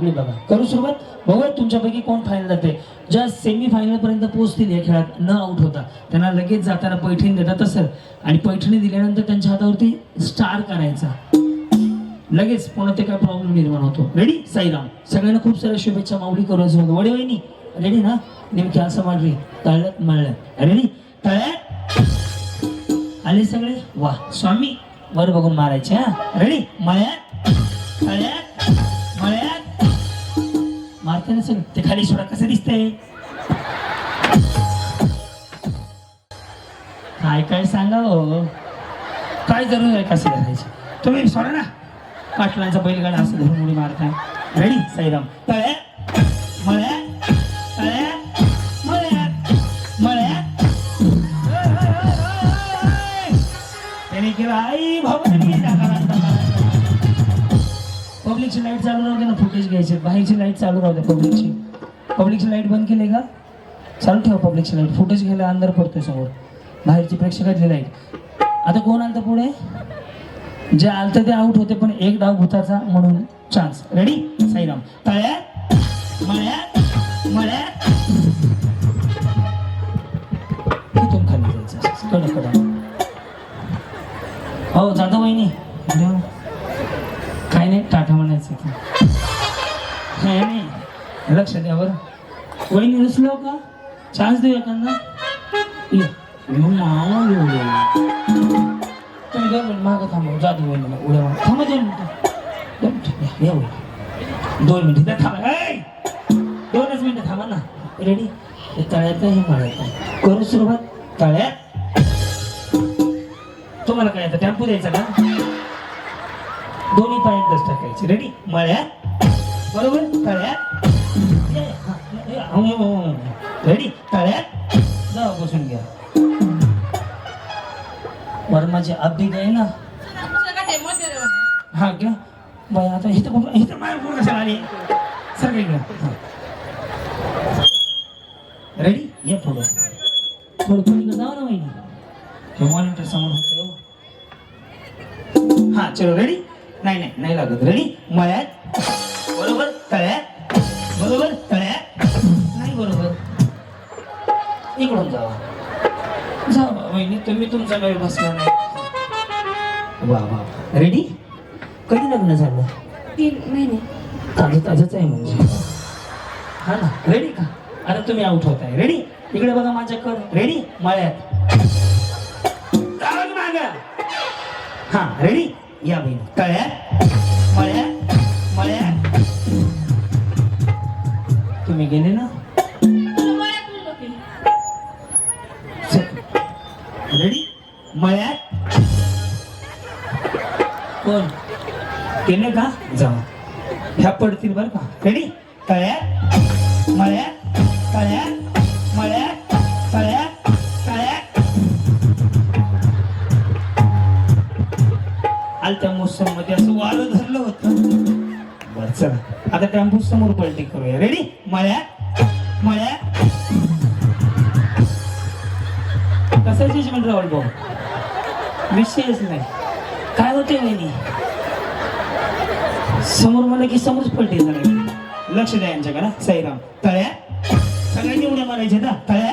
साईराम इकडे बघा. करू सुरुवात? बघूया तुमच्यापैकी कोण फायनल जाते ज्या सेमी फायनल पर्यंत पोहोचतील या खेळात न आउट होता. त्यांना लगेच जाताना पैठणी देतात सर आणि पैठणी दिल्यानंतर त्यांच्या हातावरती स्टार करायचा. लगेच पुन्हा ते काय प्रॉब्लेम निर्माण होतो. रेडी साईराम. सगळ्यांना खूप साऱ्या शुभेच्छा. माऊली करून वडे वहिनी. रेडी ना? नेमकी असं मांडली तळ्यात मळल्यात रेडी तळ्यात? आले सगळे? वा स्वामी वर बघून मारायचे हा. रेडी मळ्यात? तळ्यात? वाटत नसेल ते खाली सोडा कसं दिसतंय? काय काय सांगा हो? काय जरूर आहे कसं करायचं? तुम्ही सोडा ना. पाटलांचा बैलगाडा असं धरून उडी मारताय. रेडी साईराम? बाहेरची लाइट चालू राहू दे पब्लिकची. पब्लिकची लाइट बंद केली का? चालू ठेवा पब्लिकची लाइट. फुटेज घ्यायला अंधार पडतोय समोर. बाहेरची प्रेक्षकातली लाइट आता कोण आलं पुढे? जे आलतं ते आउट होते पण एक डाव भूताचा म्हणून चान्स रेडी साईराम. तळ्यात मळ्यात मळ्यात तिथून खाली जायचं कडक कडक. हो जाधव वहिनी. काय नाही टाटा म्हणायचं नाही लक्ष द्या बरं. वहिनी नसलो हो का? चान्स देऊ एखादा? ये. तुम्ही दोन मिनिट मागं थांबव जाधव वहिनीला. उड्या मार. थांबा दोन मिनिटं. दोन मिनिटं. या, वहिनी. दोन मिनिटं थांबा. दोनच मिनिटं थांबा ना. रेडी हे तळ्यात हे मळ्यात करू सुरुवात. तळ्यात. तुम्हाला काय येतं टेम्पो द्यायचा का? दोन्ही पायात दस टाकायचे. रेडी मळ्यात. बरोबर? तळ्यात? हो, हो, हो. रेडी? तळ्यात? जा बसून घ्या. वर्माची अब्दी आहे ना? हा घ्या बाई आता इथं कुठं इथं माझ्या पूर्ण कशाला आली. सर घ्या रेडी ये पुढं. थोडं पुढे जाऊ ना महिनी हे मॉनिटर समोर होतं हो. हा चलो रेडी नाही नाही नाही लागत. रेडी मळ्यात? तळ्यात बरोबर? तळ्यात नाही बरोबर. इकडून जावा जा वहिनी तुम्ही तुमचा वेळ बसला नाही. वा वा. रेडी कधी लग्न झालं? तीन महिने. ताजं ताजंच आहे म्हणजे. हा ना? रेडी का? आता तुम्ही आउट होताय. रेडी इकडे बघा माझ्याकडं. रेडी मळ्यात. जावा मागं. हा रेडी या बहिणी. तळ्यात. गेले ना? रेडी मळ्यात? कोण? केले का? जावा ह्या पडतील बरं का. रेडी तळ्यात? मळ्यात? तळ्यात? मळ्यात? तळ्यात? तळ्यात? आलत्या मोसममध्ये असं वारं धरलं होतं. बरं चला. आता टॅम्पू समोर पलटी करूया. रेडी मळ्या? मळ्या? कसं जजमेंट राहुल भाऊ? विषयच नाही. काय होते वहिनी? समोर म्हणलं की समोरच पलटी झाली. लक्ष द्या यांच्याकडे. साईराम तळ्या? सगळ्यांनी उड्या मारायचे ना तळ्या?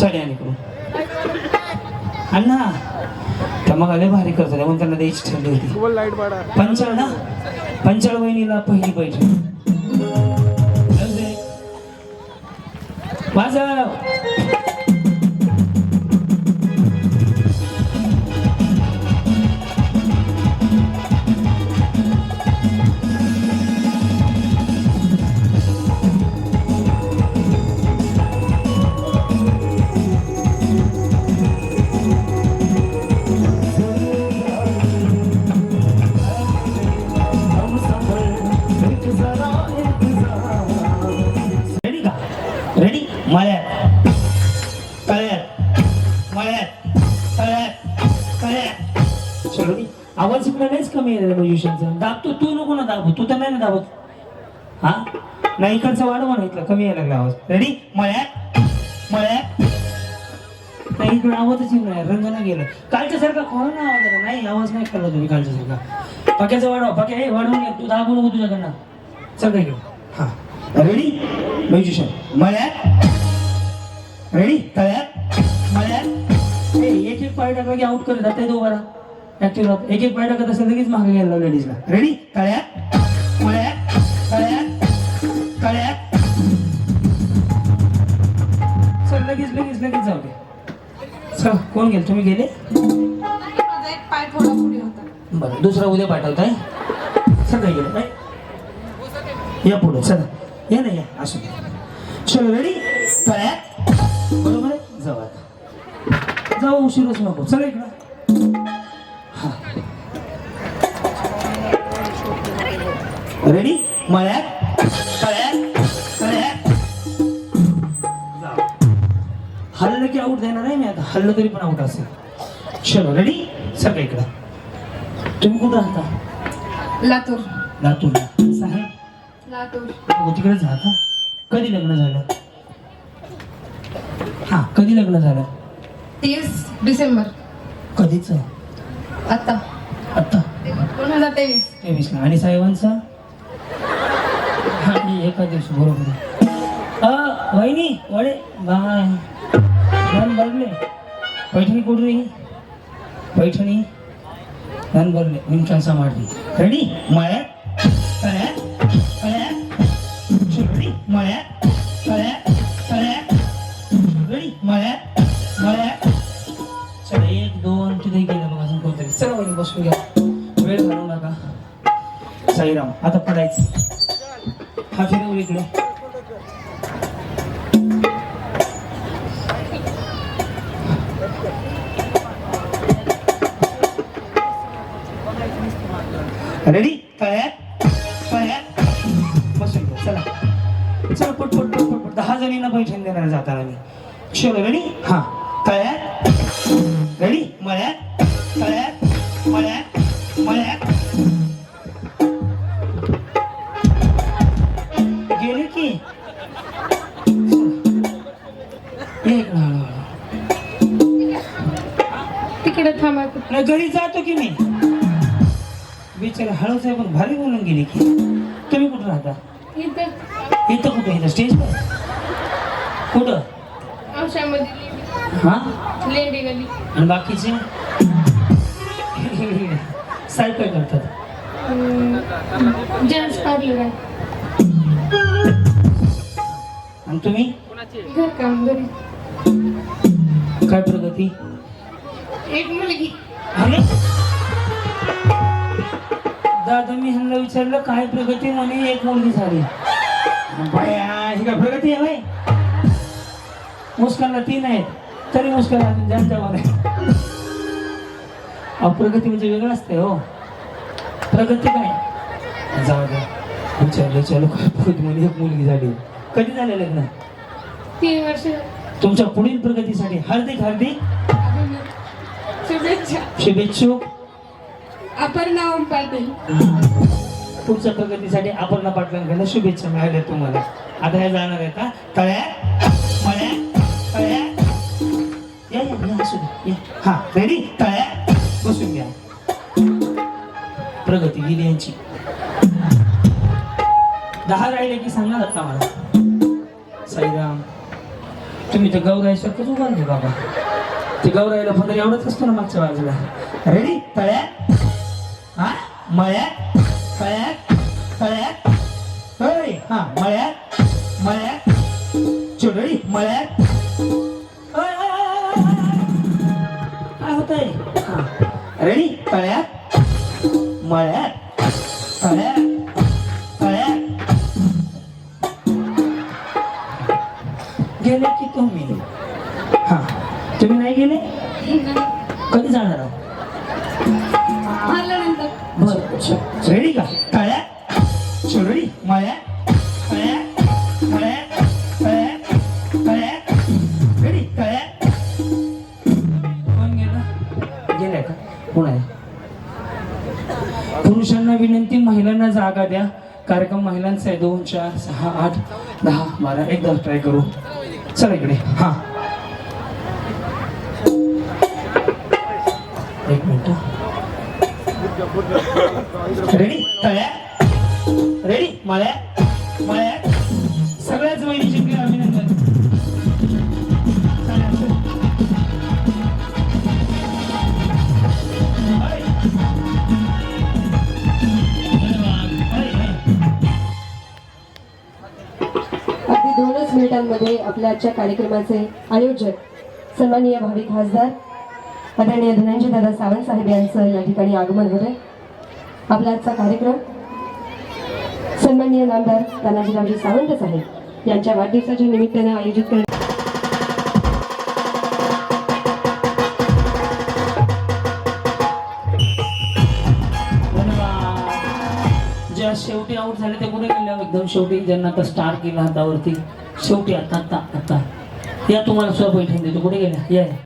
चढ्या करू अण्णा मग लय भारी करतो म्हणून त्यांना द्यायची ठरली होती. पंचाळ ना? पंचाळ वहिनीला पहिली पैठणी माझं आवाज इकडे नाहीच कमी आहे म्युझिशियनचा दाबतो तू नको ना दाबू तू तर नाही ना दाबत. हा? नाही इकडचा वाढवा ना इथला कमी यायला लागला आवाज. रेडी मळ्यात. मळ्यात. नाही इकडे आवाजच येऊ नाही रंग नाही गेलं. कालच्या सारखा कोण ना आवाज आला. नाही आवाज नाही करला तुम्ही कालच्या सारखा पक्याचा वाढवा पक्या हे वाढवून घे तू दाबू नको तुझ्याकडनं. चल काय घेऊ हा. रेडी म्युझिशियन मळ्यात. रेडी तळ्यात. मळ्यात. एक एक पाय टाकला की आउट करत आता तो बरा ऍक्च्युअली एक एक पॉईंट टाकत असेल लगेच मागे घ्यायला लेडीजला रेडी कळ्या मळ्यात कळ्या कळ्या सर लगेच लगेच लगेच जाऊ दे. सर कोण गेले? तुम्ही गेले? पाय थोडा पुढे होता बरं दुसरा उद्या पाठवताय? सर काय गेलं काय या पुढे चला. या ना या. असू दे. चलो रेडी तळ्यात बरोबर आहे? जाऊ आता. जाऊ उशीरच नको. चला इकडं. रेडी मळ्यात तळ्यात तळ्यात. हल्लं की आऊट देणार आहे मी आता? हल्लं तरी पण आऊट असेल. चलो रेडी सगळं इकडं. तुम्ही कुठं राहता? लातूर. लातूरला साहेब? लातूर. हो, तिकडेच राहता कधी लग्न झालं? हा कधी लग्न झालं? तीस डिसेंबर. कधीच? आता. आत्ता दोन हजार तेवीस. तेवीसला. आणि साहेबांचा? मी एका दिवशी बरोबर. अ, वहिनी वडे बाय. धन भरले. पैठणी कुठे रे पैठणी. धन भरले. विंचांचा मारली रेडी मळ्यात? वेळ घालवू नका. साईराम आता पडायचं. हा फिरवू इकडे. रेडी तळ्यात तळ्यात बसून घ्या चला. चला पट पट पट पट पट. दहा जणींना पैठण देणार जाताना मी. चलो रेडी हा. तळ्यात रेडी मळ्यात. तळ्यात मळ्यात. गेले की? तिकडे थांबा नाही घरी जातो की मी? बिचारा हळूच आहे पण भारी बोलून गेली की. तुम्ही कुठं राहता? इथं. इथं कुठं? इथं स्टेजवर कुठं? औषधामध्ये हा? लेंडी गली आणि बाकीचे? साहेब काय करतात? जेंट्स पार्लर आहे. आणि तुम्ही? घर काम घरी. काय प्रगती? एक मुलगी. अरे! दादा मी ह्यांना विचारलं काय प्रगती? म्हणे एक मुलगी झाली. बाया, ही काय प्रगती आहे बाई? मुस्कानला तीन आहेत. तरी मुस्कान अजून जास्त आहे अप्रगती म्हणजे वेगळं असते हो. प्रगती काय? जाऊ द्या. विचारलं विचारलं काय प्रगती म्हणे एक मुलगी झाली. कधी झालं लग्न? तीन वर्ष तुमच्या पुढील प्रगतीसाठी हार्दिक हार्दिक शुभेच्छा. शुभेच्छुक अपर्णा ओम पाटील पुढच्या प्रगतीसाठी अपर्णा पाटलांकडनं शुभेच्छा मिळाल्या तुम्हाला. आता हे जाणार आहे का तळ्यात मळ्यात तळ्यात. या या या असू दे या. हा रेडी तळ्यात. बसून घ्या. प्रगती गेली यांची. दहा राहिले की सांगणार का मला साईराम तुम्ही तर गौरायसारखंच उभा नाही बाबा. ते गौरायला फक्त एवढंच असतो ना मागच्या बाजूला. रेडी तळ्यात. हा? मळ्यात. तळ्यात. तळ्यात. हा मळ्यात. मळ्यात. चुडळी मळ्यात. रेडी तळ्यात. मळ्यात. तळ्यात. तळ्यात. गेले की तुम्ही? हा. तुम्ही नाही गेले? कधी जाणार आहोत? बरं रेडी का? तळ्यात. चुरळी मळ्यात. महिलांना जागा द्या. कार्यक्रम महिलांचा आहे. दोन चार सहा आठ दहा बारा. एकदा ट्राय करू. चला इकडे. हां. एक मिनिट. रेडी तळ्या? रेडी मळ्या? मळ्या? सगळ्याच वहिनी अभिनंदन. दोनच आपल्या आजच्या कार्यक्रमाचे आयोजक सन्माननीय भावी खासदार आदरणीय धनंजय दादा सावंत साहेब यांचं या ठिकाणी आगमन होत आहे आपला आजचा कार्यक्रम सन्माननीय नामदार तानाजीरावजी सावंत साहेब यांच्या वाढदिवसाच्या निमित्तानं आयोजित करण्यात ज्या शेवटी आउट झाले ते कुठे गेले एकदम शेवटी ज्यांना आता स्टार केला हातावरती. शेवटी आता आता आता. या तुम्हाला सुद्धा बैठक देतो. कुठे गेल्या? या.